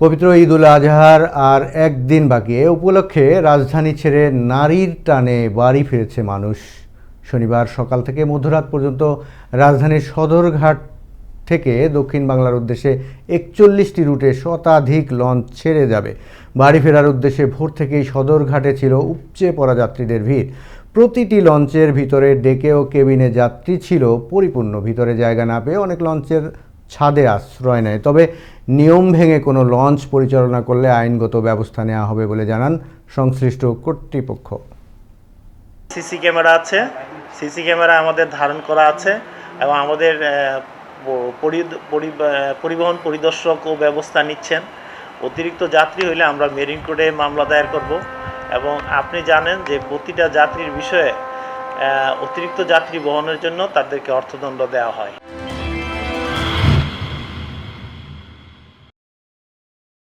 পবিত্র ঈদ উল আজহার আর একদিন বাকি। এ উপলক্ষে রাজধানী ছেড়ে নারীর টানে বাড়ি ফিরেছে মানুষ। শনিবার সকাল থেকে মধ্যরাত পর্যন্ত রাজধানীর সদরঘাট থেকে দক্ষিণ বাংলার উদ্দেশ্যে একচল্লিশটি রুটে শতাধিক লঞ্চ ছেড়ে যাবে। বাড়ি ফেরার উদ্দেশ্যে ভোর থেকেই সদরঘাটে ছিল উপচে পড়া যাত্রীদের ভিড়। প্রতিটি লঞ্চের ভিতরে ডেকে ও কেবিনে যাত্রী ছিল পরিপূর্ণ। ভিতরে জায়গা না পেয়ে অনেক লঞ্চের ছাদে আশ্রয় নেয়। তবে নিয়ম ভেঙে কোনো লঞ্চ পরিচালনা করলে আইনগত ব্যবস্থা নেওয়া হবে বলে জানান সংশ্লিষ্ট কর্তৃপক্ষ। সিসি ক্যামেরা আছে। সিসি ক্যামেরা আমাদের ধারণ করা আছে এবং আমাদের পরিবহন পরিদর্শকও ব্যবস্থা নিচ্ছেন। অতিরিক্ত যাত্রী হইলে আমরা মেরিন কোডে মামলা দায়ের করব এবং আপনি জানেন যে প্রতিটা যাত্রীর বিষয়ে অতিরিক্ত যাত্রী বহনের জন্য তাদেরকে অর্থদণ্ড দেওয়া হয়।